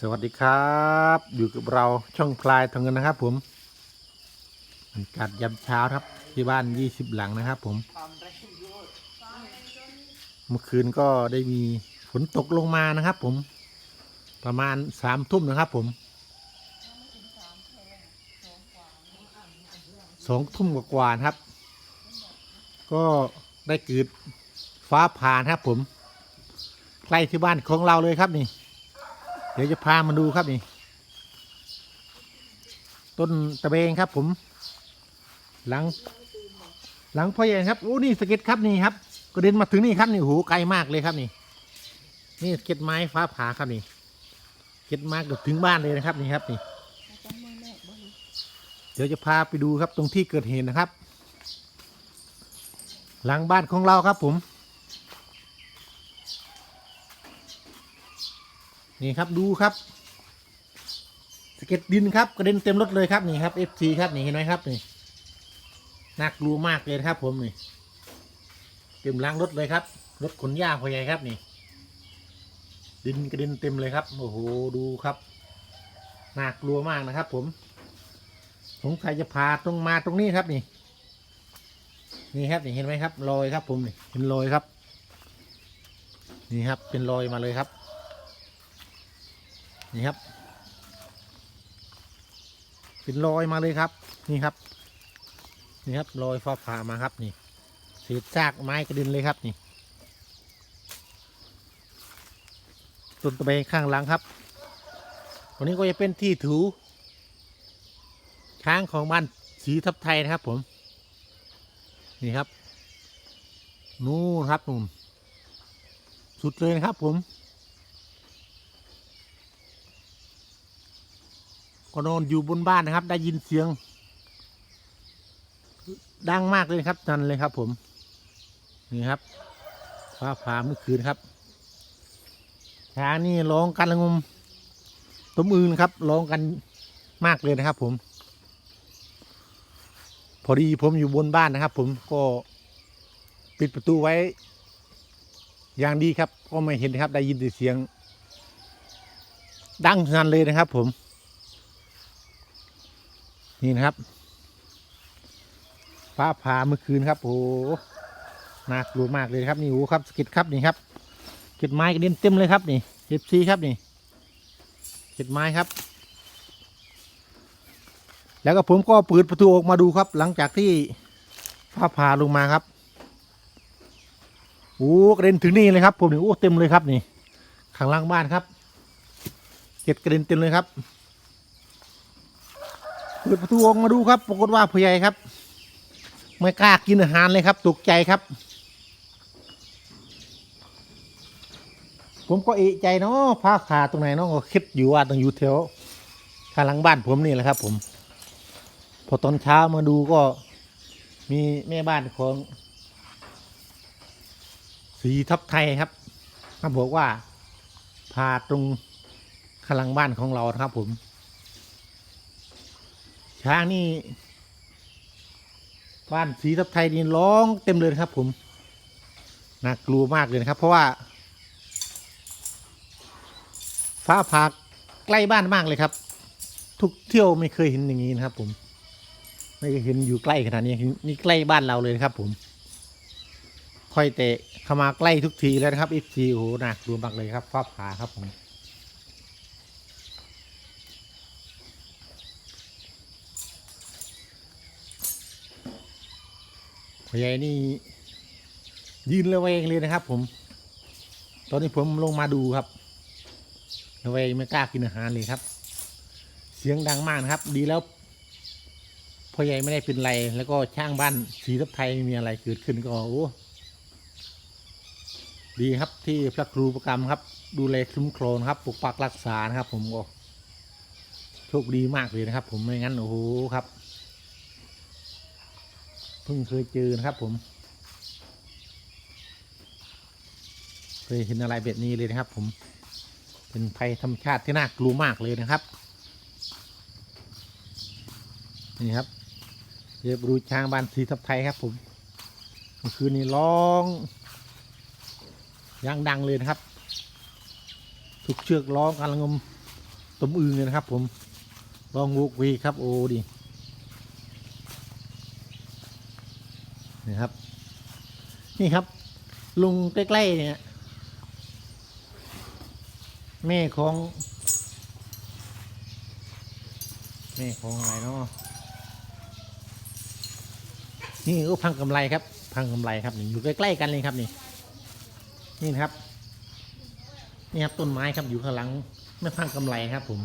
สวัสดีครับ อยู่กับเราช่องพลายทองเงินนะครับ ผมบรรยากาศยามเช้าครับ ที่บ้าน20หลังนะครับ ผม เมื่อคืนก็ได้มีฝนตกลงมานะครับ ผม ประมาณสามทุ่มนะครับ ผมสองทุ่มกว่าๆนะครับ ก็ได้เกิดฟ้าผ่านะครับ ผมใกล้ที่บ้านของเราเลยครับนี่ เดี๋ยวจะพามาดูครับนี่ ต้นตะเบงครับ ผม หลัง หลังพ่อใหญ่ครับโอ้นี่สเก็ตครับนี่ครับกระเด็นมาถึงนี่ครับนี่โอ้โหไกลมากเลยครับนี่ นี่สเก็ตไม้ฟ้าผ่าครับนี่สเก็ตมาเกือบถึงบ้านเลยนะครับนี่ครับนี่ เดี๋ยวจะพาไปดูครับตรงที่เกิดเหตุนะครับ หลังบ้านของเราครับผม นี่ครับดูครับสะเก็ตดินครับกระเด็นเต็มรถเลยครับนี่ครับ FC ครับนี่เห็นไหมครับนี่น่ากลัวมากเลยครับผมนี่เต็มล้างรถเลยครับ รถขนหญ้าพอใหญ่ครับนี่ ดินกระเด็นเต็มเลยครับโอ้โหดูครับน่ากลัวมากนะครับ ผมสงสัยจะพาตรงมาตรงนี้ครับนี่ นี่ครับนี่เห็นไหมครับรอยครับ ผมนี่เห็นรอยครับ นี่ครับเป็นรอยมาเลยครับ นี่ครับ เป็นรอยมาเลยครับ นี่ครับ นี่ครับรอยฟ้าผ่ามาครับนี่เศษซากไม้กระด็นเลยครับนี่ต้นตะเบข้างหลังครับวันนี้ก็จะเป็นที่ถูช้างของบ้านสีทับไทยนะครับ ผม นี่ครับ นู่นครับนู่นสุดเลยนะครับผม ก็นอนอยู่บนบ้านนะครับ ได้ยินเสียง ดังมากเลยครับนั่นเลยครับ ผมนี่ครับฟ้าผ่าเมื่อคืนครับช้างนี่ร้องกันละงมต้มอื่นครับร้องกันมากเลยนะครับ ผม พอดีผมอยู่บนบ้านนะครับ ผมก็ปิดประตูไว้ อย่างดีครับ ก็ไม่เห็นครับ ได้ยินแต่เสียง ดังสนั่นเลยนะครับ ผม นี่นะครับฟ้าผ่าเมื่อคืนครับโอ้โหน่ากลัวมากเลยครับนี่โอ้ครับสะเก็ดครับนี่ครับเก็ดไม้กระเด็นเต็มเลยครับนี่เจ็บซีครับนี่เก็ดไม้ครับ แล้วก็ผมก็เปิดประตูออกมาดูครับ หลังจากที่ฟ้าผ่าลงมาครับโอ้กระเด็นถึงนี่เลยครับผมนี่โอ้เต็มเลยครับนี่ข้างล่างบ้านครับเก็ดกระเด็นเต็มเลยครับ เปิดประตูออกมาดูครับ ปรากฏว่าผู้ใหญ่ครับ ไม่กล้ากินอาหารเลยครับตกใจครับ ผมก็เอะใจเนาะผ้าขาตรงไหนเนาะก็คิดอยู่ว่าต้องอยู่แถวข้างหลังบ้านผมนี่แหละครับ ผม พอตอนเช้ามาดูก็มีแม่บ้านของสีทับไทยครับเขาบอกว่าพาตรงข้างหลังบ้านของเราครับผม ช้างนี่ บ้านสีทับไทยนี่ร้องเต็มเลยนะครับ ผมน่ากลัวมากเลยนะครับ เพราะว่า ฟ้าผ่าใกล้บ้านมากเลยครับ ทุกเที่ยวไม่เคยเห็นอย่างนี้นะครับ ผม ไม่เคยเห็นอยู่ใกล้ขนาดนี้นี่ใกล้บ้านเราเลยนะครับ ผมค่อยเตะเข้ามาใกล้ทุกทีแล้วนะครับอีทีโอ้โหน่ากลัวมากเลยครับฟ้าผ่าครับผม พ่อใหญ่นี่ ยืนระแวงเลยนะครับ ผม ตอนนี้ผมลงมาดูครับระแวงไม่กล้ากินอาหารเลยครับ เสียงดังมากนะครับ ดีแล้วพ่อใหญ่ไม่ได้เป็นไร แล้วก็ช่างบ้านสีทับไทยม่มีอะไรเกิดขึ้นก็โอ้ดีครับที่พระครูประกรรมครับ ดูแลคุ้มครองครับปกปักรักษานะครับ ผมก็โชคดีมากเลยนะครับ ผมไม่งั้นโอ้โหครับ เพิ่งเคยเจอนะครับผม เคยเห็นอะไรแบบนี้เลยนะครับ ผม เป็นภัยธรรมชาติที่น่ากลัวมากเลยนะครับ นี่ครับเรียบรูช้างบ้านสีทับไทยครับ ผมเมื่อคืนนี้ร้องยังดังเลยนะครับ ทุกเชือกร้องกันละงมตมอึงเลยนะครับ ผมลองวกวีครับโอ้ดิ นี่ครับ นี่ครับ ลุงใกล้ๆเนี่ย แม่ของ แม่ของอะไรเนาะนี่ก็พังกำไรครับ พังกำไรครับนี่อยู่ใกล้ๆกันเลยครับนี่ นี่นะครับ นี่ครับต้นไม้ครับอยู่ข้างหลังไม่พังกำไรครับผม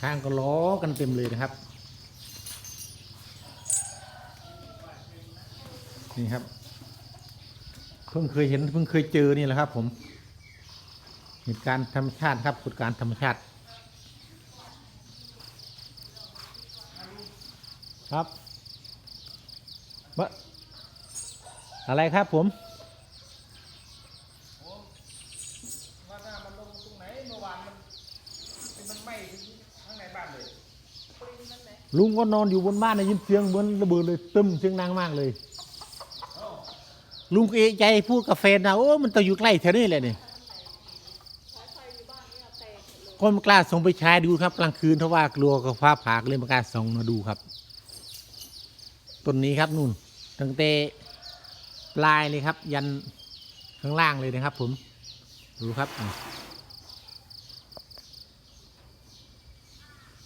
ข้างก็ล้อกันเต็มเลยนะครับ นี่ครับเพิ่งเคยเห็นเพิ่งเคยเจอนี่แหละครับ ผมเหตุการณ์ธรรมชาติครับกฎการธรรมชาติ ครับบะอะไรครับผมว่าหน้ามันลงตรงไหนเมื่อวานมันมันไหม้ถึงข้างในบ้านเลยลุงก็นอนอยู่บนบ้านได้ยินเสียงเหมือนระเบิดเลยตึมเสียงดังมากเลย ลุงก็เอะใจพูดกับแฟนนะโอ้มันต้องอยู่ใกล้แถวนี้แหละนี่ก็ไม่กล้าส่งไปใช้ดูครับ กลางคืนเพราะว่ากลัวกับฟ้าผ่าก็เลยไม่กล้าส่งมาดูครับต้นนี้ครับนู่นตั้งแต่ปลายเลยครับ ยันข้างล่างเลยนะครับ ผมดูครับนี่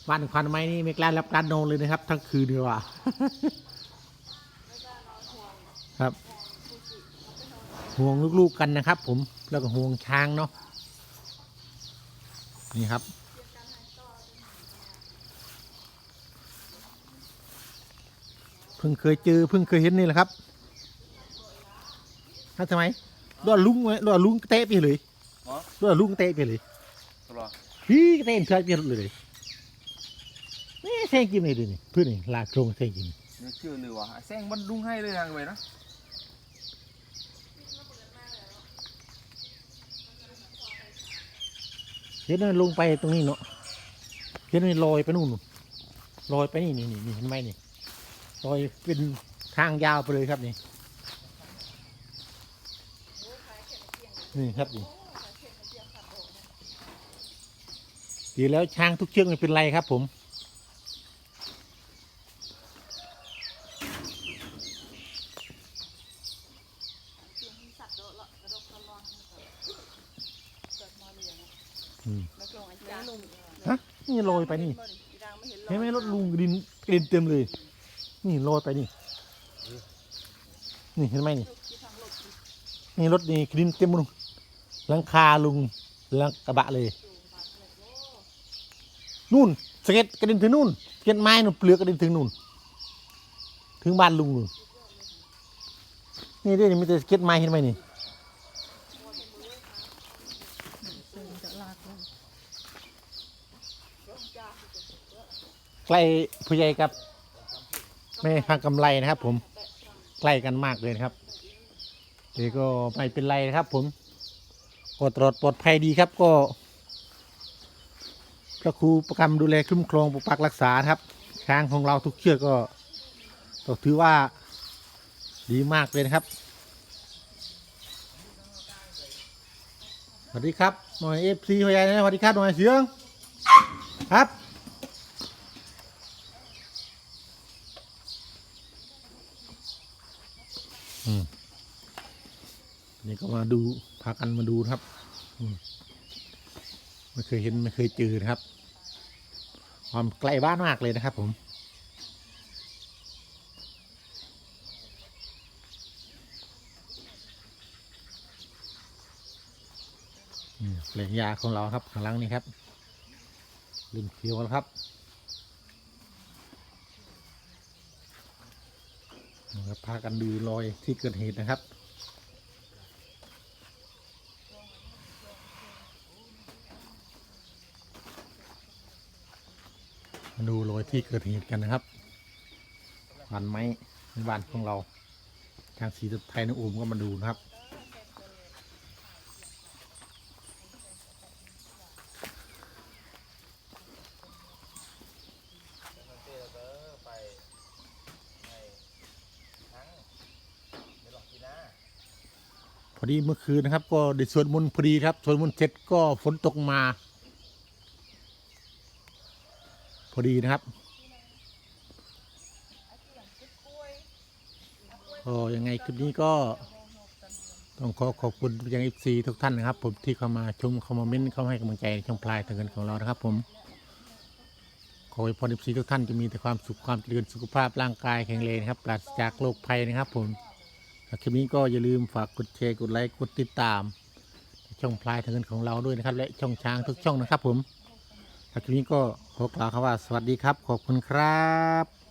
บ้านควันไม้นี่ไม่กล้ารับการนอนเลยนะครับ ทั้งคืนเลยว่ะครับ ห่วงลูกๆกันนะครับ ผมแล้วก็ห่วงช้างเนาะนี่ครับ เพิ่งเคยเจอเพิ่งเคยเห็นนี่แหละครับถ้าทำไมดอลุงไว้ดอลุงเตะไปเลยอ๋อดอลุงเตะไปเลยตลอดพี่เตะเถื่อนไปเลยนี่แซงกินเลยดินี่เพื่อนนี่ลากโครงแซงกินนี่ชื่อเลยว่ะแซงมันดุ้งให้เลยนางไปนะ ห็นมันลงไปตรงนี้เนาะเห็นมันลอยไปนู่นลอยไปนี่นี่นี่เห็นไหมนี่ลอยเป็นทางยาวไปเลยครับนี่นี่ครับนี่ดีแล้วช้างทุกเชือกไม่เป็นไรครับผมอืม ฮะนี่ลอยไปนี่เห็นไหมรถลุงกระดินกระดินเต็มเลย นี่ลอยไปนี่ นี่เห็นไหมนี่นี่รถนี่กระดินเต็มลุงหลังคาลุงหลังกระบะเลยนู่นสเก็ตกระดินถึงนู่นสเก็ตไม้นู่นเปลือกกระดินถึงนู่นถึงบ้านลุงนู่นนี่ด้วยนี่มีแต่สเก็ตไม้เห็นไหมนี่ ใกล้ผู้ใหญ่กับแม่ฟังกำไรนะครับ ผมใกล้กันมากเลยครับเดี๋ยวก็ไม่เป็นไรนะครับ ผมก็ตรวจปลอดภัยดีครับก็พระครูประกรรมดูแลคุ้มครองปกปักรักษาครับช้างของเราทุกเชือกก็ต้องถือว่าดีมากเลยนะครับสวัสดีครับหน่อยเอฟซีพยายนะสวัสดีครับหน่อยเสียงครับ อืม นี่ก็มาดูพากันมาดูครับมไม่เคยเห็นไม่เคยเจอนะครับ ความใกล้บ้านมากเลยนะครับ ผมนี่แหล่งยาของเราครับข้างหลังนี่ครับริมเขียวแล้วครับนะ ครับพากันดูรอยที่เกิดเหตุนะครับ มาดูรอยที่เกิดเหตุกันนะครับบ้านไม้ในบ้านของเรา ทางสีไทยนอูมก็มาดูนะครับ ไปในทั้งไม่หล อกกินนะอดีเมื่อคืนนะครับ ก็ได้สวดมนต์พอดีครับสวดมนต์เสร็จก็ฝนตกมา พอดีนะครับก็ยังไงคลิปนี้ก็ ต้องขอขอบคุณยังเอฟซีทุกท่านนะครับ ผมที่เข้ามาชมเข้ามาเม้นเข้ามาให้กำลังใจในช่องพลายทางเงินของเรานะครับ ผมขอให้พรเอฟซีทุกท่านจะมีแต่ความสุขความเจริญสุขภาพร่างกายแข็งแรงนะครับปราศจากโรคภัยนะครับ ผม คลิปนี้ก็อย่าลืมฝากกดแชร์กดไลค์กดติดตาม ช่องพลายทางเงินของเราด้วยนะครับ และช่องช้างทุกช่องนะครับผมคลิปนี้ก็ขอกล่าวคำว่าสวัสดีครับ ขอบคุณครับ